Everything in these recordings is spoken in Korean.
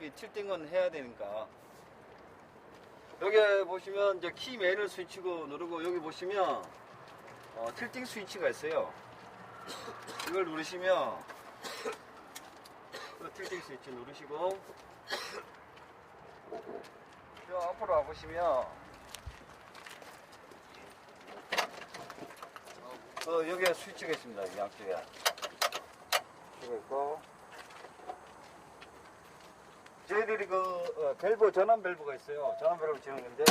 이 틸팅은 해야 되니까. 여기 보시면 이제 키 맨을 스위치고 누르고 여기 보시면 어, 틸팅 스위치가 있어요. 이걸 누르시면 그 틸팅 스위치 누르시고 저 앞으로 와보시면 그 여기에 스위치가 있습니다. 이 양쪽에. 스위치가 있고 저희들이 그 어, 밸브 전환 밸브가 있어요. 전환 밸브 지는 건데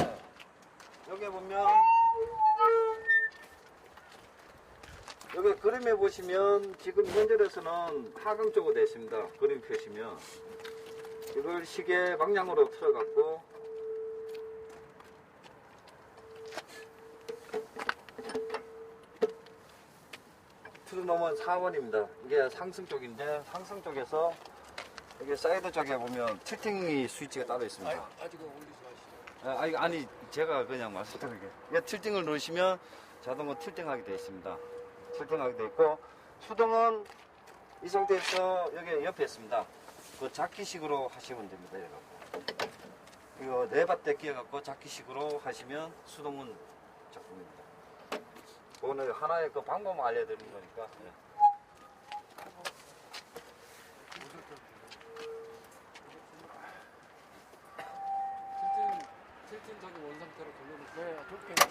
여기 보면 여기 그림에 보시면 지금 현재로서는 하강 쪽으로 되어 있습니다. 그림 펴시면 이걸 시계 방향으로 틀어갖고 틀어놓으면 4원입니다. 이게 상승 쪽인데 상승 쪽에서 여기 사이드 쪽에 보면 틸팅이 스위치가 따로 있습니다. 아직 올리지 마시죠. 아, 아니, 아니, 제가 그냥 말씀드리게. 이 틸팅을 누르시면 자동으로 틸팅하게 되어 있습니다. 틸팅하게 되어 있고, 수동은 이 상태에서 여기 옆에 있습니다. 그 자키식으로 하시면 됩니다. 이거. 이거 네바대 끼워갖고 자키식으로 하시면 수동은 작동입니다. 오늘 하나의 그 방법 알려드리는 거니까. 예. 틸팅, 틸팅 저기 원 상태로 돌려놓고. 네, 그렇게.